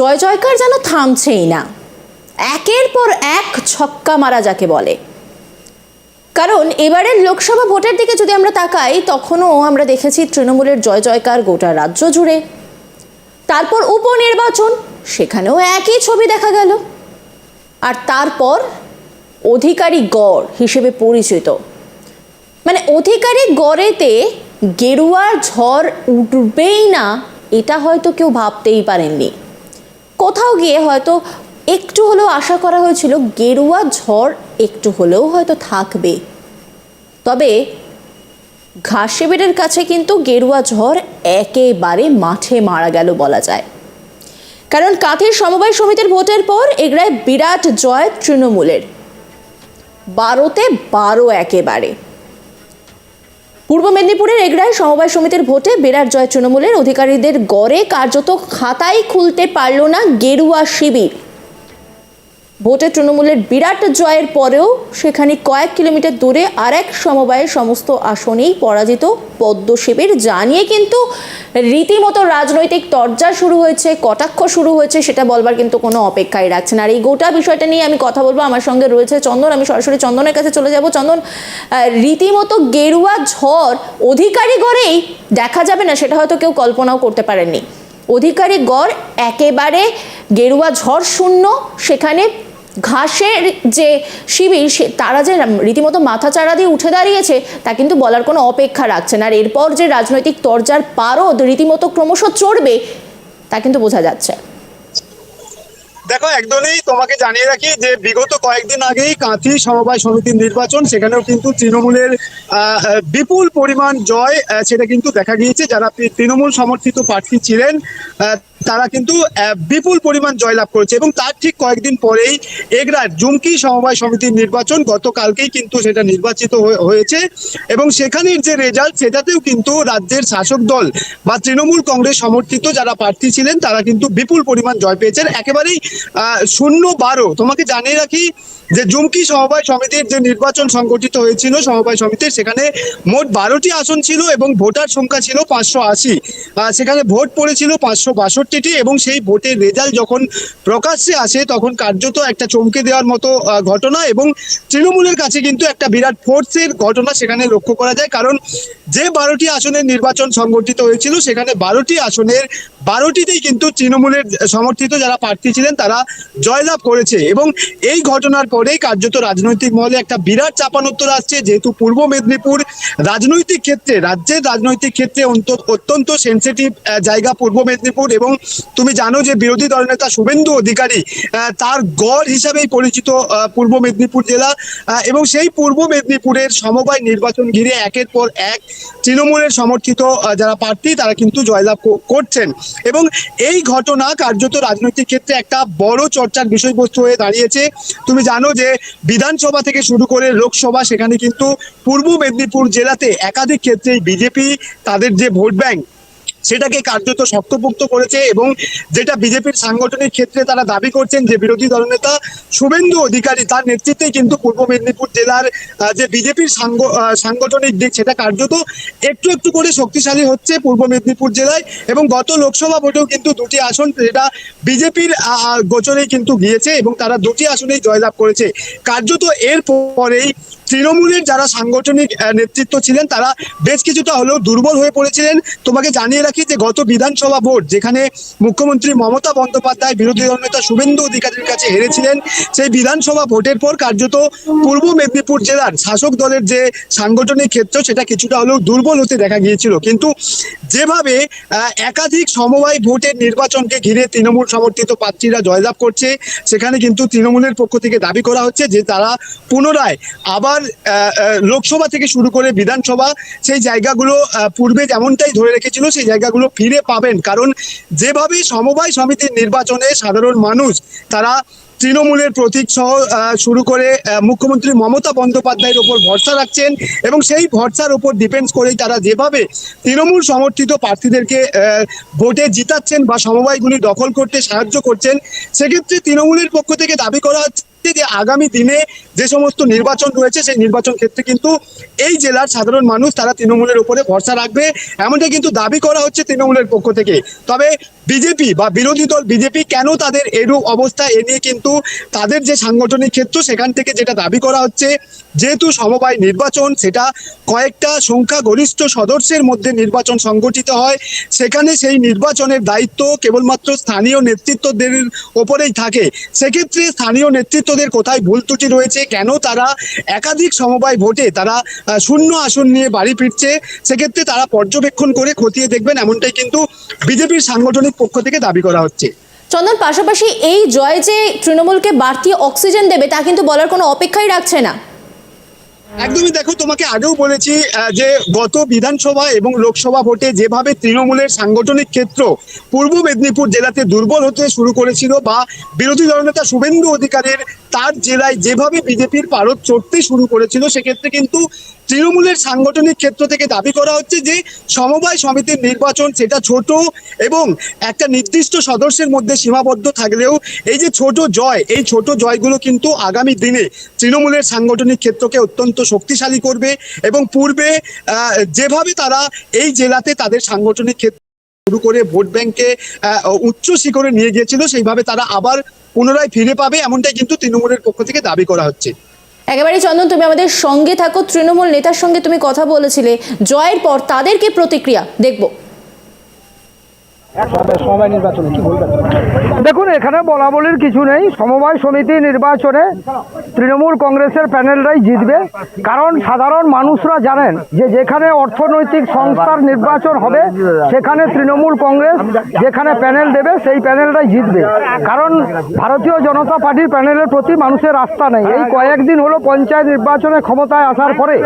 জয় জয়কার যেন থামছেই না। একের পর এক ছক্কা মারা যাকে বলে। কারণ এবারের লোকসভা ভোটের দিকে যদি আমরা তাকাই, তখনও আমরা দেখেছি তৃণমূলের জয় জয়কার গোটা রাজ্য জুড়ে। তারপর উপনির্বাচন, সেখানেও একই ছবি দেখা গেল। আর তারপর অধিকারী গড় হিসেবে পরিচিত। মানে অধিকারী গড়েতে গেরুয়ার ঝড় উঠবেই না, এটা হয়তো কেউ ভাবতেই পারেননি। কোথাও গিয়ে হয়তো একটু হলেও আশা করা হয়েছিল গেরুয়া ঝড় একটু হলেও হয়তো থাকবে। তবে ঘাসেবেড়ের কাছে কিন্তু গেরুয়া ঝড় একেবারে মাঠে মারা গেল বলা যায়। কারণ কাঁথির সমবায় সমিতির ভোটের পর এগড়ায় বিরাট জয় তৃণমূলের। বারোতে বারো একেবারে। পূর্ব মেদিনীপুরের এগড়ায় সমবায় সমিতির ভোটে বিরাট জয় তৃণমূলের অধিকারীদের গড়ে কার্যত খাতাই খুলতে পারল না গেরুয়া শিবির। ভোটে তৃণমূলের বিরাট জয়ের পরেও সেখানে কয়েক কিলোমিটার দূরে আরেক সমবায়ের সমস্ত আসনেই পরাজিত পদ্ম শিবির। জানিয়ে কিন্তু রীতিমতো রাজনৈতিক তরজা শুরু হয়েছে, কটাক্ষ শুরু হয়েছে, সেটা বলবার কিন্তু কোনো অপেক্ষাই রাখছে না। আর এই গোটা বিষয়টা নিয়ে আমি কথা বলব। আমার সঙ্গে রয়েছে চন্দন। আমি সরাসরি চন্দনের কাছে চলে যাব। চন্দন রীতিমতো গেরুয়া ঝড় অধিকারী গড়েই দেখা যাবে না, সেটা হয়তো কেউ কল্পনাও করতে পারেননি। অধিকারী গড় একেবারে গেরুয়া ঝড় শূন্য, সেখানে ঘাসের যে শিবির, সে তারা যে রীতিমতো মাথা চাড়া দিয়ে উঠে দাঁড়িয়েছে, তা কিন্তু বলার কোনো অপেক্ষা রাখছে না। আর এরপর যে রাজনৈতিক তরজার পারদ রীতিমতো ক্রমশ চড়বে, তা কিন্তু বোঝা যাচ্ছে। দেখো, একদমই তোমাকে জানিয়ে রাখি যে বিগত কয়েকদিন আগেই কাঁথি সমবায় সমিতির নির্বাচন, সেখানেও কিন্তু তৃণমূলের বিপুল পরিমাণ জয় সেটা কিন্তু দেখা গিয়েছে। যারা তৃণমূল সমর্থিত প্রার্থী ছিলেন তারা কিন্তু বিপুল পরিমাণ জয়লাভ করেছে এবং তার ঠিক কয়েকদিন পরেই এগরার জুমকি সমবায় সমিতির নির্বাচন গতকালকেই কিন্তু সেটা নির্বাচিত হয়ে- হয়েছে এবং সেখানের যে রেজাল্ট সেটাতেও কিন্তু রাজ্যের শাসক দল বা তৃণমূল কংগ্রেস সমর্থিত যারা প্রার্থী ছিলেন, তারা কিন্তু বিপুল পরিমাণ জয় পেয়েছেন। একেবারেই শূন্য বারো। তোমাকে জানিয়ে রাখি যে জুমকি সমবায় সমিতির যে নির্বাচন সংগঠিত হয়েছিল, সমবায় সমিতির, সেখানে মোট বারোটি আসন ছিল এবং ভোটার সংখ্যা ছিল পাঁচশো আশি। সেখানে ভোট পড়েছিল পাঁচশো বাষট্টি। বাষট্টিটি এবং সেই ভোটের রেজাল্ট যখন প্রকাশ্যে আসে, তখন কার্যত একটা চমকে দেওয়ার মতো ঘটনা এবং তৃণমূলের কাছে কিন্তু একটা বিরাট ফোর্সের ঘটনা সেখানে লক্ষ্য করা যায়। কারণ যে বারোটি আসনের নির্বাচন সংগঠিত হয়েছিল, সেখানে বারোটি আসনের, বারোটিতেই কিন্তু তৃণমূলের সমর্থিত যারা প্রার্থী ছিলেন, তারা জয়লাভ করেছে এবং এই ঘটনার পরেই কার্যত রাজনৈতিক মহলে একটা বিরাট চাপানোত্তর আসছে। যেহেতু পূর্ব মেদিনীপুর রাজনৈতিক ক্ষেত্রে, রাজ্যের রাজনৈতিক ক্ষেত্রে অত্যন্ত সেন্সিটিভ জায়গা পূর্ব মেদিনীপুর এবং তুমি জানো যে বিরোধী দলনেতা শুভেন্দু অধিকারী তার গড় হিসাবেই পরিচিত পূর্ব মেদিনীপুর জেলা এবং সেই পূর্ব মেদিনীপুরের সমবায় নির্বাচন ঘিরে একের পর এক তৃণমূলের সমর্থিত যারা প্রার্থী, তারা কিন্তু জয়লাভ করছেন। এবং এই ঘটনা কার্যত রাজনৈতিক ক্ষেত্রে একটা বড় চর্চার বিষয়বস্তু হয়ে দাঁড়িয়েছে। তুমি জানো যে বিধানসভা থেকে শুরু করে লোকসভা, সেখানে কিন্তু পূর্ব মেদিনীপুর জেলাতে একাধিক ক্ষেত্রে বিজেপি, তাদের যে ভোট ব্যাংক সেটাকে কার্যত শক্তপোক্ত করেছে এবং যেটা বিজেপির সাংগঠনিক ক্ষেত্রে তারা দাবি করছেন যে বিরোধী দলনেতা শুভেন্দু অধিকারী তার নেতৃত্বে কিন্তু পূর্ব মেদিনীপুর জেলার যে বিজেপির সাংগ- সাংগঠনিক দিক সেটা কার্যত একটু একটু করে শক্তিশালী হচ্ছে পূর্ব মেদিনীপুর জেলায় এবং গত লোকসভা ভোটেও কিন্তু দুটি আসন যেটা বিজেপির গোচরেই কিন্তু গিয়েছে এবং তারা দুটি আসনেই জয়লাভ করেছে। কার্যত এর পরেই তৃণমূলের যারা সাংগঠনিক নেতৃত্ব ছিলেন তারা বেশ কিছুটা হলেও দুর্বল হয়ে পড়েছিলেন। তোমাকে জানিয়ে রাখি যে গত বিধানসভা ভোট যেখানে মুখ্যমন্ত্রী মমতা বন্দ্যোপাধ্যায়, বিরোধী দলনেতা শুভেন্দু অধিকারীর কাছে হেরেছিলেন, সেই বিধানসভা ভোটের পর কার্যত পূর্ব মেদিনীপুর জেলার শাসক দলের যে সাংগঠনিক ক্ষেত্র, সেটা কিছুটা হলেও দুর্বল হতে দেখা গিয়েছিল। কিন্তু যেভাবে একাধিক সমবায় ভোটের নির্বাচনকে ঘিরে তৃণমূল সমর্থিত প্রার্থীরা জয়লাভ করছে, সেখানে কিন্তু তৃণমূলের পক্ষ থেকে দাবি করা হচ্ছে যে তারা পুনরায় আবার লোকসভা থেকে শুরু করে বিধানসভা, সেই জায়গাগুলো পূর্বে যেমনটাই ধরে রেখেছিল, সেই জায়গাগুলো ফিরে পাবেন। কারণ যেভাবে সমবায় সমিতির নির্বাচনে সাধারণ মানুষ, তারা তৃণমূলের প্রতীক সহ শুরু করে মুখ্যমন্ত্রী মমতা বন্দ্যোপাধ্যায়ের ওপর ভরসা রাখছেন এবং সেই ভরসার উপর ডিপেন্ডস করেই তারা যেভাবে তৃণমূল সমর্থিত প্রার্থীদেরকে ভোটে জিতাচ্ছেন বা সমবায়গুলি দখল করতে সাহায্য করছেন, সেক্ষেত্রে তৃণমূলের পক্ষ থেকে দাবি করা হচ্ছে যে আগামী দিনে যে সমস্ত নির্বাচন রয়েছে, সেই নির্বাচন ক্ষেত্রে কিন্তু এই জেলার সাধারণ মানুষ তারা তৃণমূলের উপরে ভরসা রাখবে। এমনটা কিন্তু দাবি করা হচ্ছে তৃণমূলের পক্ষ থেকে। তবে বিজেপি বা বিরোধী দল বিজেপি কেন তাদের এরূপ অবস্থা এ নিয়ে কিন্তু তাদের যে সাংগঠনিক ক্ষেত্র, সেখান থেকে যেটা দাবি করা হচ্ছে, যেহেতু সমবায় নির্বাচন, সেটা কয়েকটা সংখ্যাগরিষ্ঠ সদস্যের মধ্যে নির্বাচন সংগঠিত হয়। সেখানে সেই নির্বাচনের দায়িত্ব কেবলমাত্র স্থানীয় নেতৃত্বদের ওপরেই থাকে। সেক্ষেত্রে স্থানীয় নেতৃত্বদের কোথায় ভুল ত্রুটি রয়েছে, কেন তারা একাধিক সমবায় ভোটে তারা শূন্য আসন নিয়ে বাড়ি ফিরছে, সেক্ষেত্রে তারা পর্যবেক্ষণ করে খতিয়ে দেখবেন, এমনটাই কিন্তু বিজেপির সাংগঠনিক পক্ষ থেকে দাবি করা হচ্ছে। চন্দন, পাশাপাশি এই জয় যে তৃণমূলকে বাড়তি অক্সিজেন দেবে, তা কিন্তু বলার কোনো অপেক্ষাই রাখছে না। একদমই দেখো, তোমাকে আগেও বলেছি যে গত বিধানসভা এবং লোকসভা ভোটে যেভাবে তৃণমূলের সাংগঠনিক ক্ষেত্র পূর্ব মেদিনীপুর জেলাতে দুর্বল হতে শুরু করেছিল বা বিরোধী দলনেতা শুভেন্দু অধিকারের তার জেলায় যেভাবে বিজেপির পারদ চড়তে শুরু করেছিল, সেক্ষেত্রে কিন্তু তৃণমূলের সাংগঠনিক ক্ষেত্র থেকে দাবি করা হচ্ছে যে সমবায় সমিতির নির্বাচন সেটা ছোট এবং একটা নির্দিষ্ট সদস্যের মধ্যে সীমাবদ্ধ থাকলেও এই যে ছোট জয়, এই ছোট জয়গুলো কিন্তু আগামী দিনে তৃণমূলের সাংগঠনিক ক্ষেত্রকে অত্যন্ত শক্তিশালী করবে এবং পূর্বে যেভাবে তারা এই জেলাতে তাদের সাংগঠনিক ক্ষেত্র শুরু করে ভোট ব্যাংকে উচ্চ শিখরে নিয়ে গিয়েছিল, সেইভাবে তারা আবার পুনরায় ফিরে পাবে, এমনটাই কিন্তু তৃণমূলের পক্ষ থেকে দাবি করা হচ্ছে। একেবারে চন্দন, তুমি আমাদের সঙ্গে থাকো। তৃণমূল নেতার সঙ্গে তুমি কথা বলেছিলে। জয়ের পর তাদের কি প্রতিক্রিয়া, দেখব সমবায় নির্বাচনে কি বলবেন দেখুন, এখানে বলা বলির কিছু নেই। সমবায় সমিতি নির্বাচনে তৃণমূল কংগ্রেসের প্যানেলটাই জিতবে। কারণ সাধারণ মানুষরা জানেন যে যেখানে অর্থনৈতিক সংস্থার নির্বাচন হবে, সেখানে তৃণমূল কংগ্রেস যেখানে প্যানেল দেবে, সেই প্যানেলটাই জিতবে। কারণ ভারতীয় জনতা পার্টির প্যানেলের প্রতি মানুষের আস্থা নেই। এই কয়েকদিন হলো পঞ্চায়েত নির্বাচনে ক্ষমতায় আসার পরে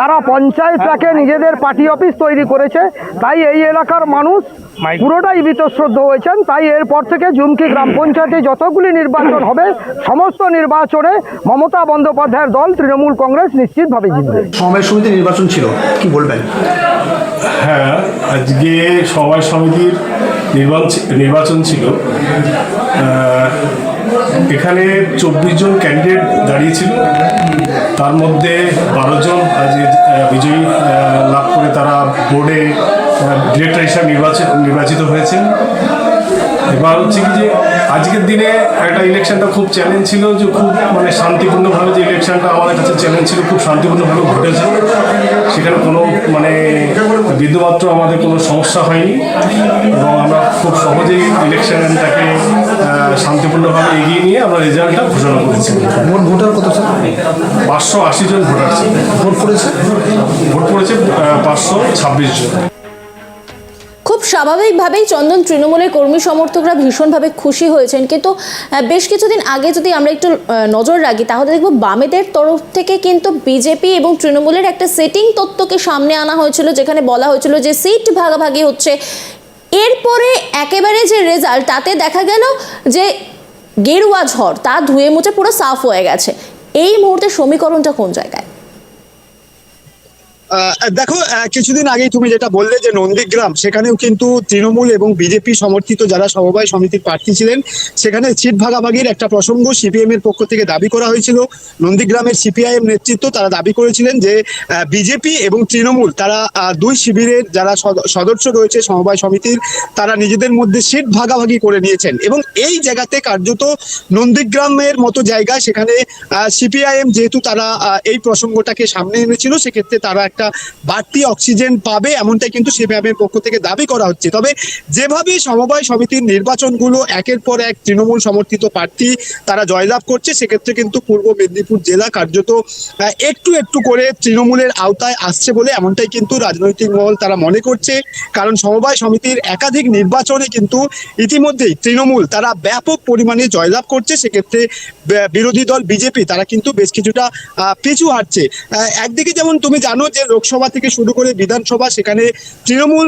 তারা পঞ্চায়েতটাকে নিজেদের পার্টি অফিস তৈরি করেছে। তাই এই এলাকার মানুষ পুরোটাই বীতশ্রদ্ধ হয়েছেন তাই এরপর থেকে জুমকি গ্রাম পঞ্চায়েতে যতগুলি নির্বাচন হবে সমস্ত নির্বাচনে মমতা বন্দ্যোপাধ্যায়ের দল তৃণমূল কংগ্রেস নিশ্চিতভাবে জিতবে। সমবায় সমিতি নির্বাচন ছিল কি বলবেন? হ্যাঁ আজকে সবাই সমিতির নির্বাচন নির্বাচন ছিল। এখানে চব্বিশ জন ক্যান্ডিডেট দাঁড়িয়েছিল। তার মধ্যে বারো জন আজকে বিজয়ী আহ, লাভ করে তারা বোর্ডে ডিরেক্টর হিসাবে নির্বাচিত নির্বাচিত হয়েছেন। এবার হচ্ছে কি যে আজকের দিনে একটা ইলেকশনটা খুব চ্যালেঞ্জ ছিল যে খুব মানে শান্তিপূর্ণভাবে যে ইলেকশনটা আমাদের কাছে চ্যালেঞ্জ ছিল খুব শান্তিপূর্ণভাবে ঘটেছে। সেখানে কোনো মানে বিন্দুমাত্র আমাদের কোনো সমস্যা হয়নি এবং আমরা খুব সহজেই ইলেকশনটাকে শান্তিপূর্ণভাবে এগিয়ে নিয়ে আমরা রেজাল্টটা ঘোষণা করেছি। মোট ভোটার কত ছিল? পাঁচশো আশি জন ভোটার ছিল। ভোট করেছে ভোট পড়েছে পাঁচশো ছাব্বিশ জন। স্বাভাবিকভাবেই চন্দন তৃণমূলের কর্মী সমর্থকরা ভীষণভাবে খুশি হয়েছেন। কিন্তু বেশ কিছুদিন আগে যদি আমরা একটু নজর রাখি, তাহলে দেখব বামেদের তরফ থেকে কিন্তু বিজেপি এবং তৃণমূলের একটা সেটিং তত্ত্বকে সামনে আনা হয়েছিল, যেখানে বলা হয়েছিল যে সিট ভাগাভাগি হচ্ছে। এরপরে একেবারে যে রেজাল্ট, তাতে দেখা গেল যে গেরুয়া ঝড়, তা ধুয়ে মুছে পুরো সাফ হয়ে গেছে। এই মুহূর্তে সমীকরণটা কোন জায়গায়? দেখো কিছুদিন আগেই তুমি যেটা বললে যে নন্দীগ্রাম, সেখানেও কিন্তু তৃণমূল এবং বিজেপি সমর্থিত যারা সমবায় সমিতির প্রার্থী ছিলেন, সেখানে সিট ভাগাভাগির একটা প্রসঙ্গ সিপিএম এর পক্ষ থেকে দাবি করা হয়েছিল। নন্দীগ্রামের সিপিআইএম নেতৃত্ব তারা দাবি করেছিলেন যে বিজেপি এবং তৃণমূল, তারা দুই শিবিরের যারা সদ- সদস্য রয়েছে সমবায় সমিতির, তারা নিজেদের মধ্যে সিট ভাগাভাগি করে নিয়েছেন। এবং এই জায়গাতে কার্যত নন্দীগ্রামের মতো জায়গায় সেখানে সিপিআইএম যেহেতু তারা এই প্রসঙ্গটাকে সামনে এনেছিল, সেক্ষেত্রে তারা একটা বাড়তি অক্সিজেন পাবে, এমনটাই কিন্তু সিপিআইএমের পক্ষ থেকে দাবি করা হচ্ছে। তবে যেভাবে সমবায় সমিতির নির্বাচনগুলো একের পর এক তৃণমূল সমর্থিত প্রার্থী তারা জয়লাভ করছে, সেক্ষেত্রে কিন্তু পূর্ব মেদিনীপুর জেলা কার্যত একটু একটু করে তৃণমূলের আওতায় আসছে বলে এমনটাই কিন্তু রাজনৈতিক মহল তারা মনে করছে। কারণ সমবায় সমিতির একাধিক নির্বাচনে কিন্তু ইতিমধ্যেই তৃণমূল তারা ব্যাপক পরিমাণে জয়লাভ করছে, সেক্ষেত্রে বিরোধী দল, বিজেপি তারা কিন্তু বেশ কিছুটা পিছু হাঁটছে। একদিকে যেমন তুমি জানো যে লোকসভা থেকে শুরু করে বিধানসভা, সেখানে তৃণমূল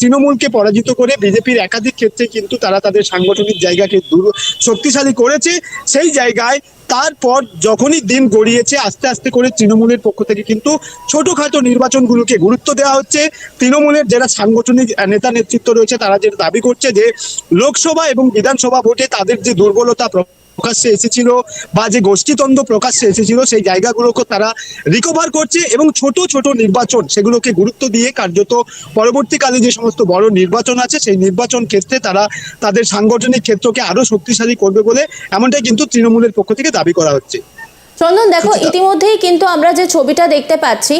তৃণমূলকে পরাজিত করে বিজেপির একাধিক ক্ষেত্রে কিন্তু তারা তাদের সাংগঠনিক জায়গাকে দূর, শক্তিশালী করেছে। সেই জায়গায় তারপর যখনই দিন গড়িয়েছে, আস্তে আস্তে করে তৃণমূলের পক্ষ থেকে কিন্তু ছোটখাটো নির্বাচনগুলোকে গুরুত্ব দেওয়া হচ্ছে। তৃণমূলের যারা সাংগঠনিক নেতা নেতৃত্ব রয়েছে, তারা যেটা দাবি করছে যে, লোকসভা এবং বিধানসভা ভোটে তাদের যে দুর্বলতা প্রকাশ্যে এসেছিল বা যে গোষ্ঠীদ্বন্দ্ব প্রকাশ্যে এসেছিল সেই জায়গাগুলোকে তারা রিকভার করছে এবং ছোট ছোট নির্বাচন সেগুলোকে গুরুত্ব দিয়ে কার্যত পরবর্তীকালে যে সমস্ত বড় নির্বাচন আছে সেই নির্বাচন ক্ষেত্রে তারা তাদের সাংগঠনিক ক্ষেত্রকে আরও শক্তিশালী করবে বলে এমনটাই কিন্তু তৃণমূলের পক্ষ থেকে দাবি করা হচ্ছে। চন্দন দেখো ইতিমধ্যেই কিন্তু আমরা যে ছবিটা দেখতে পাচ্ছি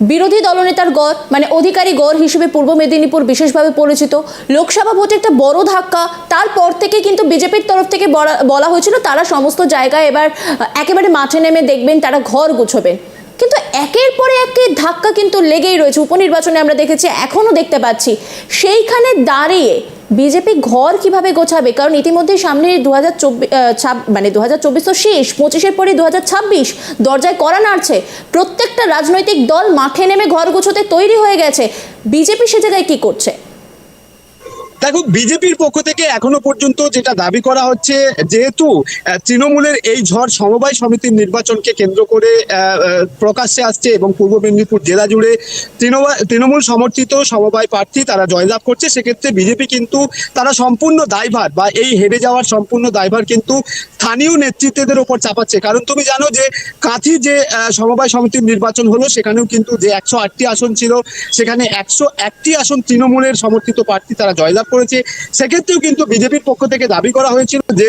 বিরোধী দলনেতার গড় মানে অধিকারী গড় হিসেবে পূর্ব মেদিনীপুর বিশেষভাবে পরিচিত। লোকসভা ভোটে একটা বড় ধাক্কা, তারপর থেকে কিন্তু বিজেপির তরফ থেকে বলা- হয়েছিল তারা সমস্ত জায়গায় এবার একেবারে মাঠে নেমে দেখবেন তারা ঘর গুছবেন কিন্তু একের পরে এক ধাক্কা কিন্তু লেগেই রয়েছে। উপনির্বাচনে আমরা দেখেছি এখনও দেখতে পাচ্ছি, সেইখানে দাঁড়িয়ে বিজেপি ঘর কীভাবে গোছাবে? কারণ ইতিমধ্যে সামনে দু হাজার চব্বিশ মানে দু হাজার চব্বিশ তো শেষ, পঁচিশের পরে দু হাজার ছাব্বিশ, দরজায় করা নাড়ছে। প্রত্যেকটা রাজনৈতিক দল মাঠে নেমে ঘর গোছাতে তৈরি হয়ে গেছে। বিজেপি সে জায়গায় কি করছে? দেখো, বিজেপির পক্ষ থেকে এখনও পর্যন্ত যেটা দাবি করা হচ্ছে, যেহেতু তৃণমূলের এই ঝড় সমবায় সমিতির নির্বাচনকে কেন্দ্র করে প্রকাশ্যে আসছে এবং পূর্ব মেদিনীপুর জেলা জুড়ে তৃণমূল সমর্থিত সমবায় প্রার্থী তারা জয়লাভ করছে। সেক্ষেত্রে বিজেপি কিন্তু তারা সম্পূর্ণ দায়ভার বা এই হেরে যাওয়ার সম্পূর্ণ দায়ভার কিন্তু স্থানীয় নেতৃত্বদের ওপর চাপাচ্ছে। কারণ তুমি জানো যে, কাঁথি যে সমবায় সমিতির নির্বাচন হলো, সেখানেও কিন্তু যে একশো আটটি আসন ছিল, সেখানে একশো একটি আসন তৃণমূলের সমর্থিত প্রার্থী তারা জয়লাভ করেছে। সেক্ষেত্রেও কিন্তু বিজেপির পক্ষ থেকে দাবি করা হয়েছিল যে,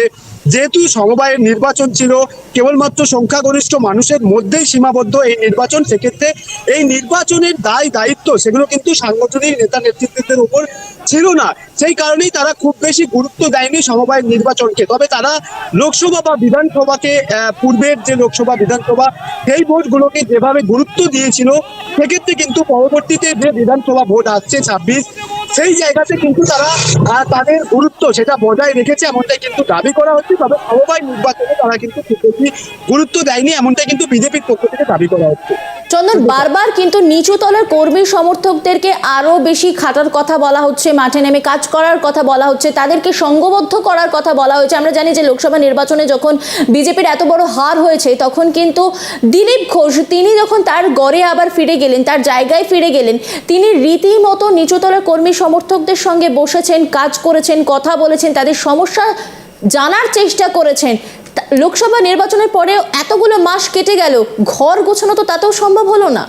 যেহেতু সমবায়ের নির্বাচন ছিল, কেবলমাত্র সংখ্যাগরিষ্ঠ মানুষের মধ্যেই সীমাবদ্ধ এই নির্বাচন, সেক্ষেত্রে এই নির্বাচনের দায় দায়িত্ব সেগুলো কিন্তু সাংগঠনিক নেতা নেতৃত্বদের উপর ছিল না। সেই কারণেই তারা খুব বেশি গুরুত্ব দেয়নি সমবায়ের নির্বাচনকে। তবে তারা লোকসভা বা বিধানসভাকে পূর্বের যে লোকসভা, বিধানসভা, সেই ভোটগুলোকে যেভাবে গুরুত্ব দিয়েছিল, সেক্ষেত্রে কিন্তু পরবর্তীতে যে বিধানসভা ভোট আসছে ছাব্বিশ সেই জায়গাতে কিন্তু তারা তাদের গুরুত্ব সেটা বজায় রেখেছে, এমনটাই কিন্তু দাবি করা হচ্ছে। তবে সমবায় নির্বাচনে তারা কিন্তু খুব বেশি গুরুত্ব দেয়নি, এমনটাই কিন্তু বিজেপির পক্ষ থেকে দাবি করা হচ্ছে। চন্দন বারবার কিন্তু নিচু তলার কর্মী সমর্থকদেরকে আরও বেশি খাটার কথা বলা হচ্ছে, মাঠে নেমে কাজ করার কথা বলা হচ্ছে, তাদেরকে সঙ্গবদ্ধ করার কথা বলা হয়েছে। আমরা জানি যে লোকসভা নির্বাচনে যখন বিজেপির এত বড় হার হয়েছে, তখন কিন্তু দিলীপ ঘোষ, তিনি যখন তার গড়ে আবার ফিরে গেলেন, তার জায়গায় ফিরে গেলেন, তিনি রীতিমতো নিচুতলার কর্মী সমর্থকদের সঙ্গে বসেছেন, কাজ করেছেন, কথা বলেছেন, তাদের সমস্যা জানার চেষ্টা করেছেন। লোকসভা নির্বাচনের পরে এতগুলো মাস কেটে গেল, ঘর গোছানো তো তাতেও সম্ভব হলো না।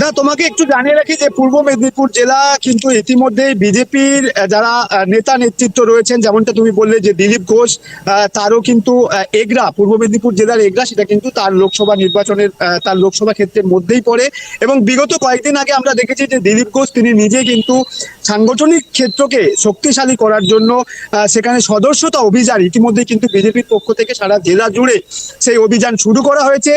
না, তোমাকে একটু জানিয়ে রাখি যে পূর্ব মেদিনীপুর জেলা কিন্তু ইতিমধ্যেই বিজেপির যারা নেতা নেতৃত্ব রয়েছেন, যেমনটা তুমি বললে যে দিলীপ ঘোষ তারও কিন্তু এগরা, পূর্ব মেদিনীপুর জেলার এগরা, সেটা কিন্তু তার লোকসভা নির্বাচনের তার লোকসভা ক্ষেত্রের মধ্যেই পড়ে। এবং বিগত কয়েকদিন আগে আমরা দেখেছি যে দিলীপ ঘোষ, তিনি নিজে কিন্তু সাংগঠনিক ক্ষেত্রকে শক্তিশালী করার জন্য সেখানে সদস্যতা অভিযান ইতিমধ্যে কিন্তু বিজেপির পক্ষ থেকে সারা জেলা জুড়ে সেই অভিযান শুরু করা হয়েছে।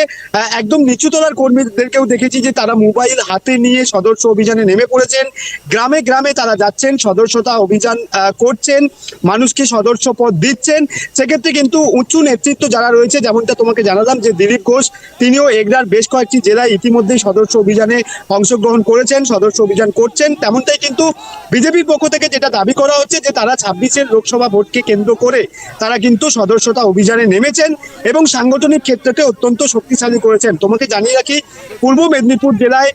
একদম নিচুতলার কর্মীদেরকেও দেখেছি যে তারা মোবাইল হাতে নিয়ে সদস্য অভিযানে নেমে পড়েছেন। গ্রামে গ্রামে তারা যাচ্ছেন, সদস্যতা অভিযান করছেন, মানুষকে সদস্য পদ দিচ্ছেন। সেক্ষেত্রে কিন্তু উঁচু নেতৃত্ব যারা রয়েছে, যেমনটা তোমাকে জানালাম যে দিলীপ ঘোষ, তিনিও এগরার বেশ কয়েকটি জেলায় ইতিমধ্যেই সদস্য অভিযানে অংশগ্রহণ করেছেন, সদস্য অভিযান করছেন। তেমনটাই কিন্তু বিজেপির পক্ষ থেকে যেটা দাবি করা হচ্ছে যে তারা ছাব্বিশের লোকসভা ভোটকে কেন্দ্র করে তারা কিন্তু সদস্যতা অভিযানে নেমেছেন এবং সাংগঠনিক ক্ষেত্রকে অত্যন্ত শক্তিশালী করেছেন। তোমাকে জানিয়ে রাখি, পূর্ব মেদিনীপুর জেলায়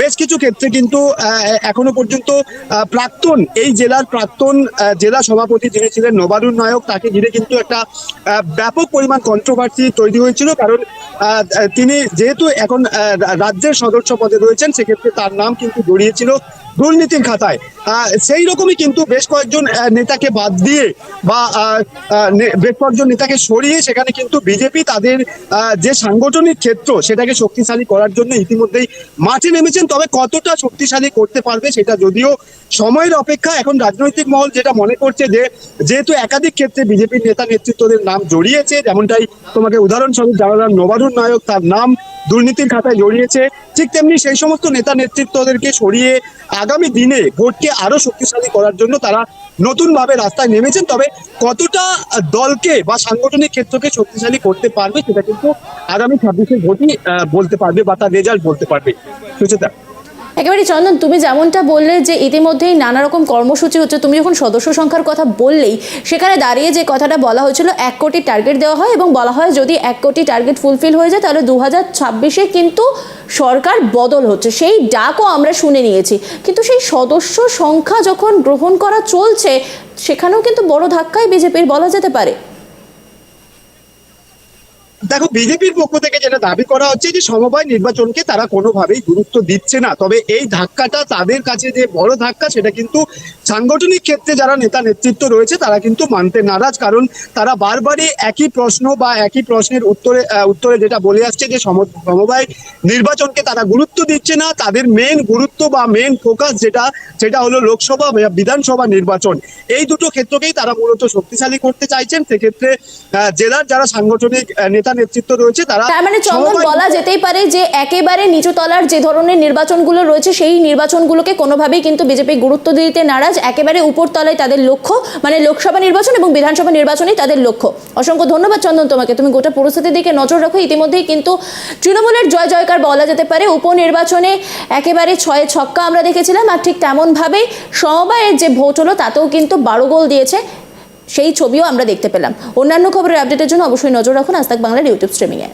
বেশ কিছু ক্ষেত্রে কিন্তু এখনও পর্যন্ত প্রাক্তন, এই জেলার প্রাক্তন জেলা সভাপতি যিনি ছিলেন নবারুণ নায়ক, তাকে ঘিরে কিন্তু একটা ব্যাপক পরিমাণ কন্ট্রোভার্সি তৈরি হয়েছিল। কারণ তিনি যেহেতু এখন রাজ্যের সদস্য পদে রয়েছেন, সেক্ষেত্রে তার নাম কিন্তু জড়িয়েছিল দুর্নীতির খাতায়। সেই রকমই কিন্তু বেশ কয়েকজন নেতাকে বাদ দিয়ে বা বেশ কয়েকজন নেতাকে সরিয়ে সেখানে কিন্তু বিজেপি তাদের যে সাংগঠনিক ক্ষেত্র, সেটাকে শক্তিশালী করার জন্য ইতিমধ্যেই মাঠে নেমেছেন তবে কতটা শক্তিশালী করতে পারবে সেটা যদিও সময়ের অপেক্ষা, এখন রাজনৈতিক মহল যেটা মনে করছে যে, যেহেতু একাধিক ক্ষেত্রে বিজেপির নেতা নেতৃত্বদের নাম জড়িয়েছে, যেমনটাই তোমাকে উদাহরণস্বরূপ জানালাম, নবারুণ নায়ক তার নাম দুর্নীতির খাতায় জড়িয়েছে, ঠিক তেমনি সেই সমস্ত নেতা নেতৃত্বদেরকে সরিয়ে আগামী দিনে ভোটকে আরও শক্তিশালী করার জন্য তারা নতুন ভাবে রাস্তায় নেমেছেন, তবে কতটা দলকে বা সাংগঠনিক ক্ষেত্রকে শক্তিশালী করতে পারবে সেটা কিন্তু আগামী ছাব্বিশের ভোটই বলতে পারবে বা তার রেজাল্ট বলতে পারবে। সুচেতা একেবারে চন্দন, তুমি যেমনটা বললে যে ইতিমধ্যেই নানা রকম কর্মসূচি হচ্ছে, তুমি যখন সদস্য সংখ্যার কথা বললেই সেখানে দাঁড়িয়ে যে কথাটা বলা হয়েছিল, এক কোটি টার্গেট দেওয়া হয় এবং বলা হয় যদি এক কোটি টার্গেট ফুলফিল হয়ে যায়, তাহলে দু হাজার ছাব্বিশে কিন্তু সরকার বদল হচ্ছে। সেই ডাকও আমরা শুনে নিয়েছি। কিন্তু সেই সদস্য সংখ্যা যখন গ্রহণ করা চলছে, সেখানেও কিন্তু বড় ধাক্কায় বিজেপির বলা যেতে পারে। দেখো বিজেপির পক্ষ থেকে যেটা দাবি করা হচ্ছে যে সমবায় নির্বাচনকে তারা কোনোভাবেই গুরুত্ব দিচ্ছে না। তবে এই ধাক্কাটা তাদের কাছে যে বড় ধাক্কা সেটা কিন্তু সাংগঠনিক ক্ষেত্রে যারা নেতা নেতৃত্ব রয়েছে তারা কিন্তু মানতে নারাজ। কারণ তারা বারবারই একই প্রশ্ন বা একই প্রশ্নের উত্তরে উত্তরে যেটা বলে আসছে যে সমবায় নির্বাচনকে তারা গুরুত্ব দিচ্ছে না। তাদের মেন গুরুত্ব বা মেন ফোকাস যেটা সেটা হলো লোকসভা বা বিধানসভা নির্বাচন। এই দুটো ক্ষেত্রকেই তারা মূলত শক্তিশালী করতে চাইছেন। সেক্ষেত্রে জেলার যারা সাংগঠনিক আহ, নেতা নেতৃত্ব রয়েছে তারা তার মানে চন্দন বলা যেতেই পারে যে একেবারে নিচুতলার যে ধরনের নির্বাচনগুলো রয়েছে সেই নির্বাচনগুলোকে কোনোভাবেই কিন্তু বিজেপি গুরুত্ব দিতে নারাজ। একেবারে উপরতলায় তাদের লক্ষ্য মানে লোকসভা নির্বাচন এবং বিধানসভা নির্বাচনেই তাদের লক্ষ্য। অসংখ্য ধন্যবাদ চন্দন তোমাকে। তুমি গোটা পরিস্থিতির দিকে নজর রাখো। ইতিমধ্যেই কিন্তু তৃণমূলের জয় জয়কার বলা যেতে পারে। উপনির্বাচনে একেবারে ছয়ে ছক্কা আমরা দেখেছিলাম আর ঠিক তেমনভাবেই সমবায়ের যে ভোট হলো তাতেও কিন্তু বারো গোল দিয়েছে। সেই ছবিও আমরা দেখতে পেলাম। অন্যান্য খবরের আপডেটের জন্য অবশ্যই নজর রাখুন আজ তাক বাংলার ইউটিউব স্ট্রিমিংয়ে।